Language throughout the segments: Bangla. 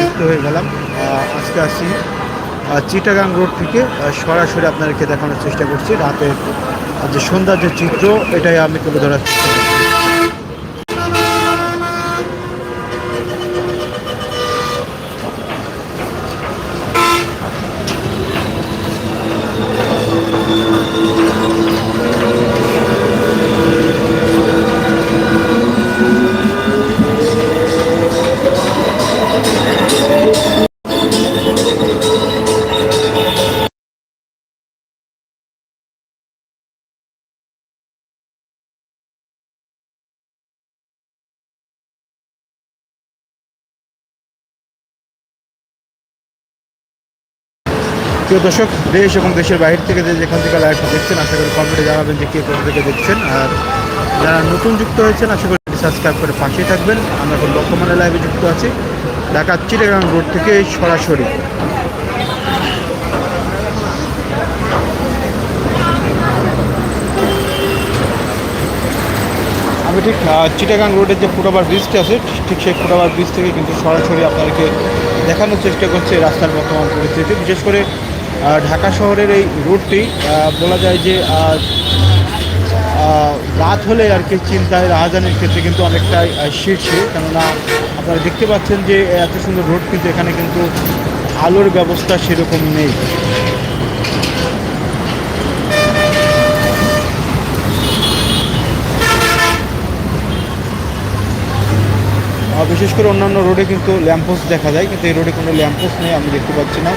যুক্ত হয়ে গেলাম। আজকে আসি চিটাগাং রোড থেকে সরাসরি আপনাদেরকে দেখানোর চেষ্টা করছি। রাতের যে সন্ধ্যার যে চিত্র, এটাই আমি তুলে ধরার চেষ্টা করছি। প্রিয় দর্শক, দেশ এবং দেশের বাইরে থেকে যে যেখান থেকে লাইভটা দেখছেন, আশা করি কমেন্টে জানাবেন যে কে কোথা থেকে দেখছেন। আর যারা নতুন যুক্ত হয়েছেন, আশা করি সাবস্ক্রাইব করে পাশেই থাকবেন। আমরা এখন বর্তমানে লাইভে যুক্ত আছি, ঢাকা চিটাগাং রোড থেকে সরাসরি। আমি ঠিক চিটাগাং রোডের যে ফুটওভার ব্রিজটা আছে, ঠিক সেই ফুটওভার ব্রিজ থেকে কিন্তু সরাসরি আপনাদেরকে দেখানোর চেষ্টা করছে রাস্তার বর্তমান পরিস্থিতি। বিশেষ করে ঢাকা শহরের এই রোডটি বলা যায় যে রাত হলে আর কি চিন্তায় রাহাজানের ক্ষেত্রে কিন্তু অনেকটাই শীর্ষে। কেননা আপনারা দেখতে পাচ্ছেন যে এত সুন্দর রোড কিন্তু এখানে কিন্তু আলোর ব্যবস্থা সেরকম নেই। বিশেষ করে অন্যান্য রোডে কিন্তু ল্যাম্পোস্ট দেখা যায়, কিন্তু এই রোডে কোনো ল্যাম্পোস্ট নেই, আমি দেখতে পাচ্ছি না।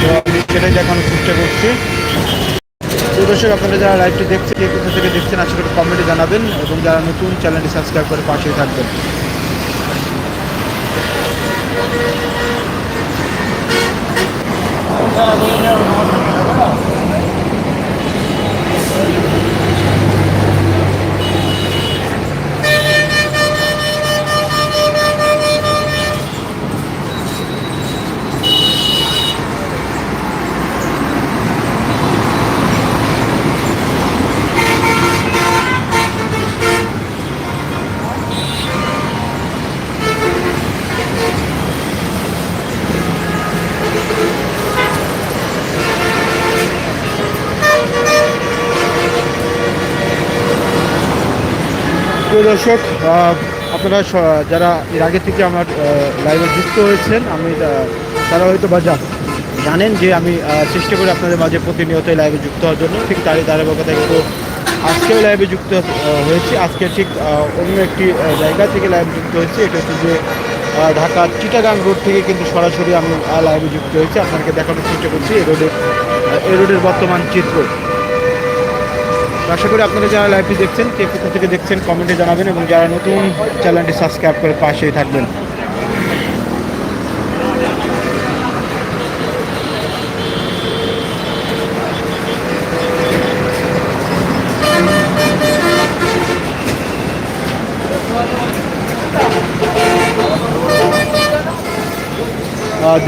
তো আমি সেটাই দেখানোর চেষ্টা করছি তো দর্শক, আপনারা যারা লাইভটি দেখছেন কে কোথা থেকে দেখছেন আশা করি কমেন্টে জানাবেন এবং যারা নতুন চ্যানেলটি সাবস্ক্রাইব করে পাশেই থাকবেন। প্রিয় দর্শক আপনারা যারা এর আগে থেকে আমার লাইভে যুক্ত হয়েছেন, আমি তারা হয়তো বা জানেন যে আমি চেষ্টা করি আপনাদের মাঝে প্রতিনিয়ত লাইভে যুক্ত হওয়ার জন্য। ঠিক তারই ধারাবাহিকতা কিন্তু আজকেও লাইভে যুক্ত হয়েছি। আজকে ঠিক অন্য একটি জায়গা থেকে লাইভে যুক্ত হয়েছি। এটা হচ্ছে যে ঢাকা চিটাগাং রোড থেকে কিন্তু সরাসরি আমি লাইভে যুক্ত হয়েছি। আপনাকে দেখানোর চেষ্টা করছি। এই রোডের এ রোডের বর্তমান চিত্র। আশা করি আপনারা যারা লাইভটি দেখছেন, কে কোথা থেকে দেখছেন কমেন্টে জানাবেন এবং যারা নতুন চ্যানেলটি সাবস্ক্রাইব করে পাশেই থাকবেন।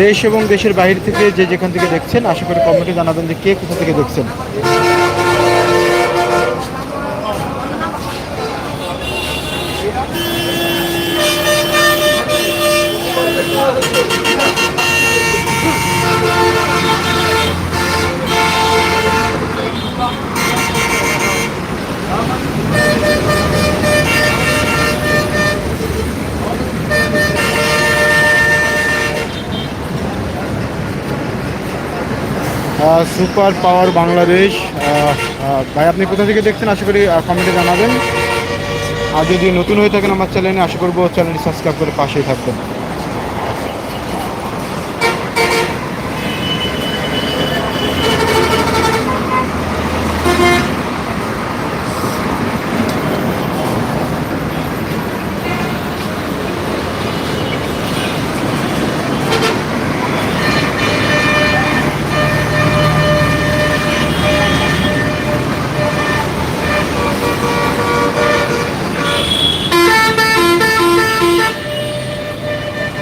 দেশ এবং দেশের বাইরে থেকে যে যেখান থেকে দেখছেন, আশা করি কমেন্টে জানাবেন যে কে কোথা থেকে দেখছেন। সুপার পাওয়ার বাংলাদেশ ভাই, আপনি কোথা থেকে দেখছেন? আশা করি কমেন্টে জানাবেন। আর যদি নতুন হয়ে থাকেন আমার চ্যানেলে, আশা করব চ্যানেলটি সাবস্ক্রাইব করে পাশেই থাকবেন।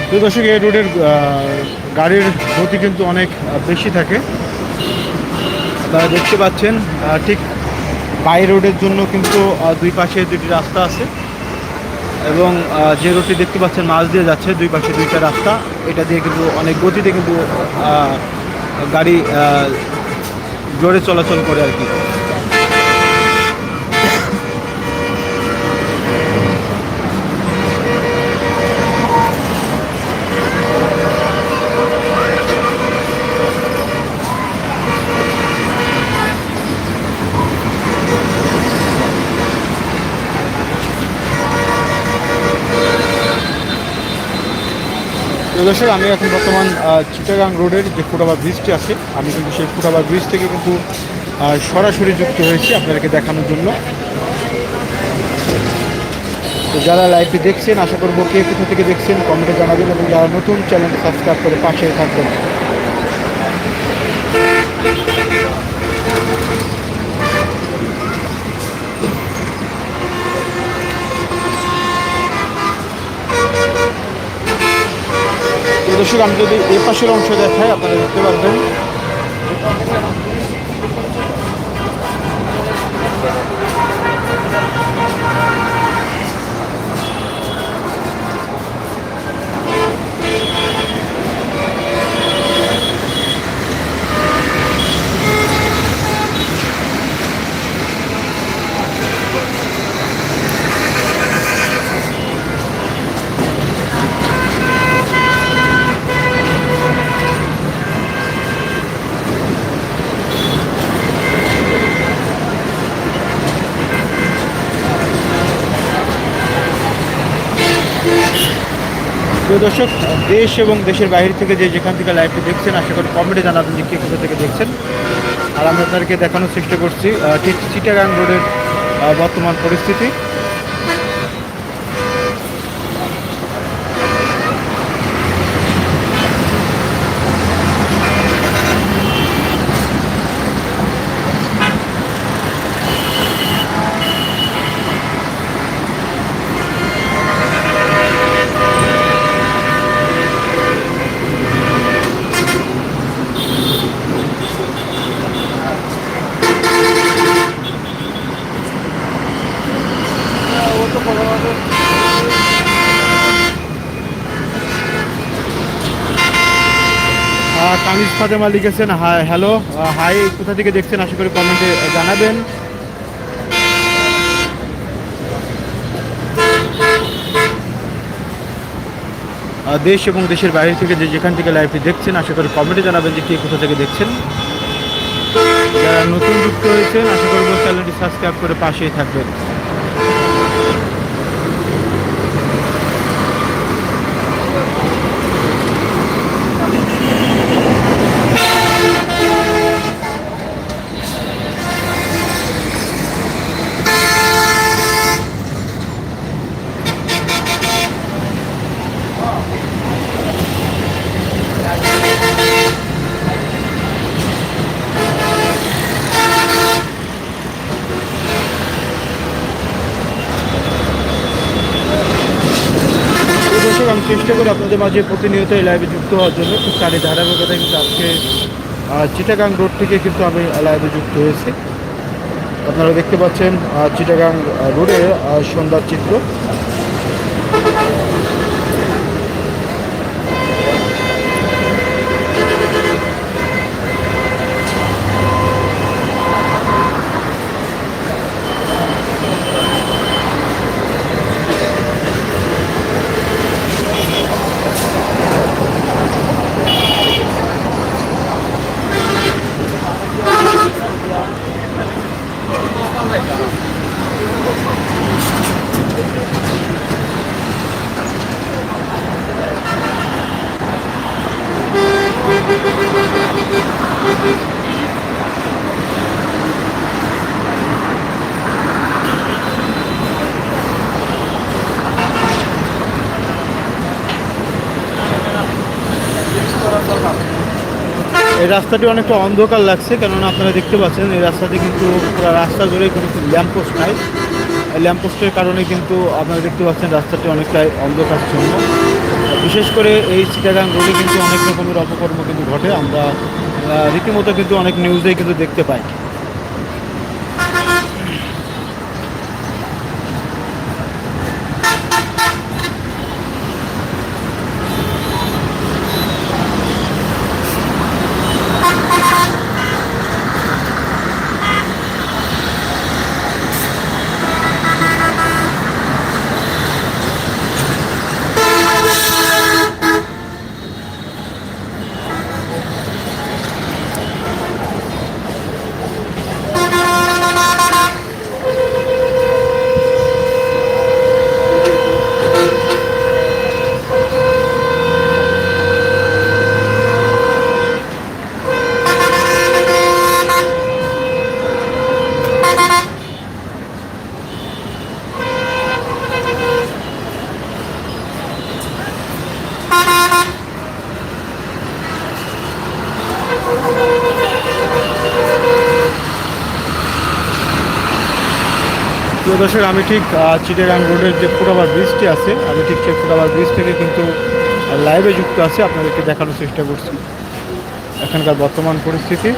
তো দর্শক, এই রোডের গাড়ির গতি কিন্তু অনেক বেশি থাকে। আপনারা দেখতে পাচ্ছেন ঠিক বাই রোডের জন্য কিন্তু দুই পাশে দুটি রাস্তা আছে। এবং যে রোডটি দেখতে পাচ্ছেন মাছ দিয়ে যাচ্ছে, দুই পাশে দুইটা রাস্তা। এটা দিয়ে কিন্তু অনেক গতিতে কিন্তু গাড়ি জোরে চলাচল করে আর কি। দর্শক, আমি এখন বর্তমান চিটাগাং রোডের যে ফুটাবা ব্রিজটি আছে, আমি কিন্তু সেই ফুটাবা ব্রিজ থেকে কিন্তু সরাসরি যুক্ত হয়েছি আপনাদেরকে দেখানোর জন্য। তো যারা লাইভটি দেখছেন, আশা করব কে কোথা থেকে দেখছেন কমেন্টে জানাবেন এবং যারা নতুন চ্যানেল সাবস্ক্রাইব করে পাশে থাকবেন। দর্শক আমি যদি এ পাশের অংশ দেখাই আপনারা দেখতে পারবেন। প্রিয় দর্শক, দেশ এবং দেশের বাইরে থেকে যে যেখান থেকে লাইভটি দেখছেন, আশা করি কমেডি জানাবেন যে কে কোথা থেকে দেখছেন। আর আমি আপনাদেরকে দেখানোর চেষ্টা করছি ঠিক চিটাগাং রোডের বর্তমান পরিস্থিতি। ফাতেমা লিখেছেন হ্যালো হাই, কোথা থেকে দেখছেন আশা করি কমেন্টে জানাবেন। দেশ এবং দেশের বাইরে থেকে যে যেখান থেকে লাইভটি দেখছেন, আশা করি কমেন্টে জানাবেন যে কে কোথা থেকে দেখছেন। যারা নতুন যুক্ত হয়েছেন, আশা করব চ্যানেলটি সাবস্ক্রাইব করে পাশেই থাকবেন তো দর্শক আমি চেষ্টা করি আপনাদের মাঝে প্রতিনিয়ত এই লাইভে যুক্ত হওয়ার জন্য খুব তারই ধারাবাহিকতা কিন্তু আজকে চিটাগাং রোড থেকে কিন্তু আমি লাইভে যুক্ত হয়েছি। আপনারা দেখতে পাচ্ছেন চিটাগাং রোডে সন্ধ্যার চিত্র। এই রাস্তাটি অনেকটা অন্ধকার লাগছে, কেননা আপনারা দেখতে পাচ্ছেন এই রাস্তাটি কিন্তু পুরো রাস্তা জুড়ে কোনো ল্যাম্পপোস্ট নাই। এই ল্যাম্পপোস্টের কারণে কিন্তু আপনারা দেখতে পাচ্ছেন রাস্তাটি অনেকটাই অন্ধকারচ্ছন্ন। বিশেষ করে এই চিটাগাং রোডে কিন্তু অনেক রকমের অপকর্ম কিন্তু ঘটে। আমরা রীতিমতো কিন্তু অনেক নিউজেই কিন্তু দেখতে পাই। দর্শক, আমি ঠিক চিটাগাং রোডের যে ফুটাবার ব্রিজটি আছে, আমি ঠিক সেই ফুটাবার ব্রিজ থেকে কিন্তু লাইভে যুক্ত আছে। আপনাদেরকে দেখানোর চেষ্টা করছি। এখানকার বর্তমান পরিস্থিতি।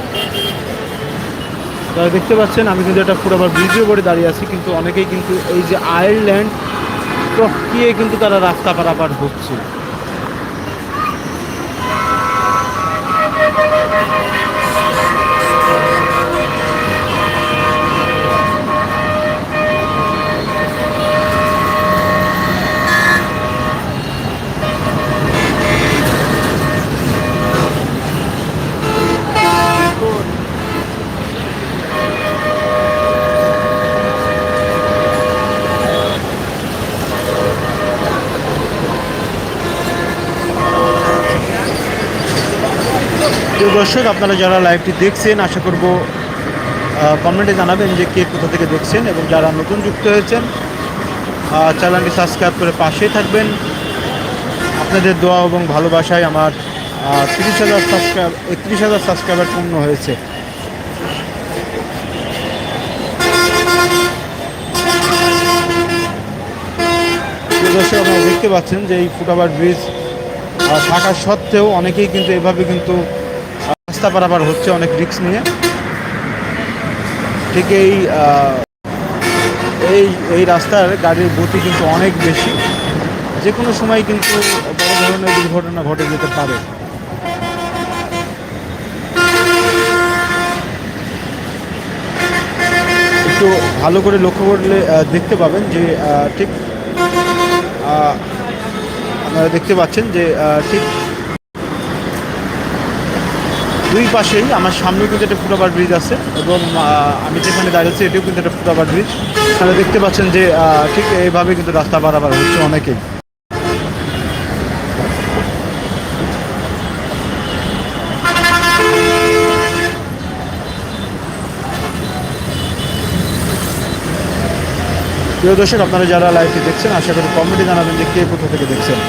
তারা দেখতে পাচ্ছেন, আমি কিন্তু একটা ফুটাবার ব্রিজের উপরে দাঁড়িয়ে আছি, কিন্তু অনেকেই কিন্তু এই যে আয়ারল্যান্ড টপকিয়ে কিন্তু তারা রাস্তা পারাপার হচ্ছে। দর্শক, আপনারা যারা লাইভটি দেখছেন, আশা করব কমেন্টে জানাবেন যে কে কোথা থেকে দেখছেন এবং যারা নতুন যুক্ত হয়েছেন চ্যানেলটি সাবস্ক্রাইব করে পাশেই থাকবেন। আপনাদের দোয়া এবং ভালোবাসায় আমার তিরিশ হাজার সাবস্ক্রাইব একত্রিশ হাজার সাবস্ক্রাইবার পূর্ণ হয়েছে। দর্শক, আপনারা দেখতে পাচ্ছেন যে এই ফুটাবার ব্রিজ থাকা সত্ত্বেও অনেকেই কিন্তু এভাবে কিন্তু রাস্তা পারাপার হচ্ছে অনেক রিস্ক নিয়ে। ঠিক এই এই এই রাস্তার গাড়ির গতি কিন্তু অনেক বেশি। যে কোনো সময় কিন্তু বড় ধরনের দুর্ঘটনা ঘটে যেতে পারে। একটু ভালো করে লক্ষ্য করলে দেখতে পাবেন যে ঠিক আপনারা দেখতে পাচ্ছেন যে ঠিক দুই পাশেই আমার সামনে কিন্তু একটা ফুটওভার ব্রিজ আছে এবং আমি যেখানে দাঁড়িয়েছি এটিও কিন্তু একটা ফুটওভার ব্রিজ আপনারা দেখতে পাচ্ছেন যে ঠিক এইভাবে কিন্তু রাস্তা পারাপার হচ্ছে অনেকেই। প্রিয় দর্শক, আপনারা যারা লাইভটি দেখছেন, আশা করি কমেন্টে জানাবেন যে কে কোথা থেকে দেখছেন।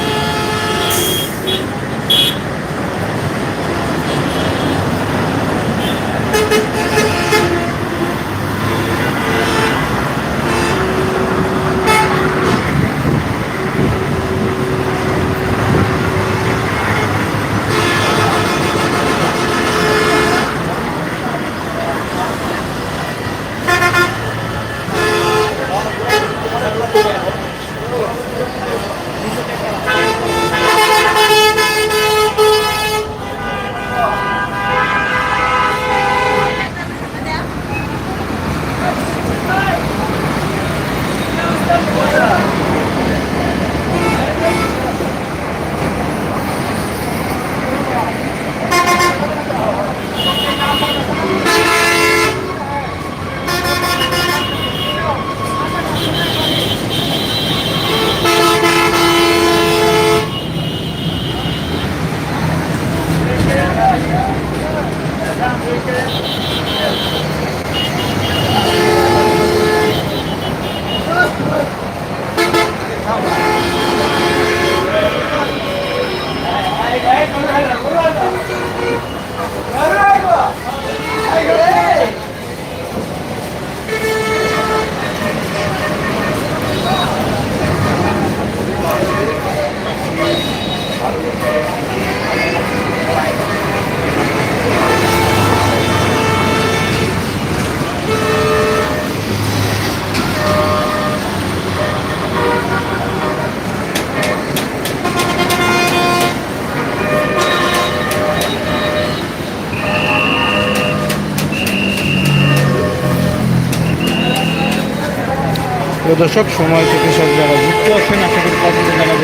দর্শক সময় থেকে সব যারা যুক্ত আছেন আশা করি পছন্দ যারা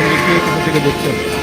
থেকে দেখছেন।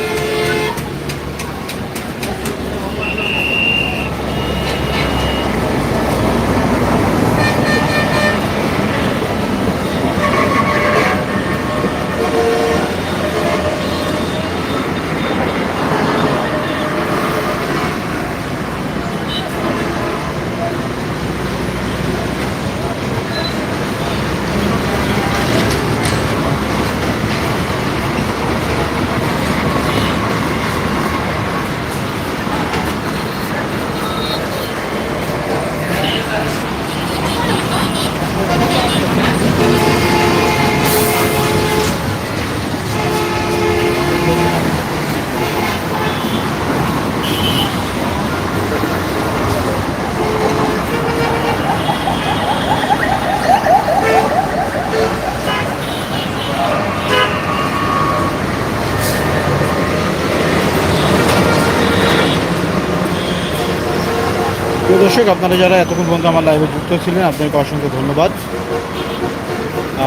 দর্শক, আপনারা যারা এতক্ষণ পর্যন্ত আমার লাইভে যুক্ত ছিলেন, আপনাদেরকে অসংখ্য ধন্যবাদ।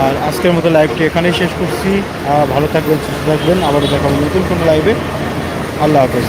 আর আজকের মতো লাইভটি এখানেই শেষ করছি। ভালো থাকবেন, সুস্থ থাকবেন। আবারও দেখাবো নতুন কোনো লাইভে আল্লাহ হাফেজ।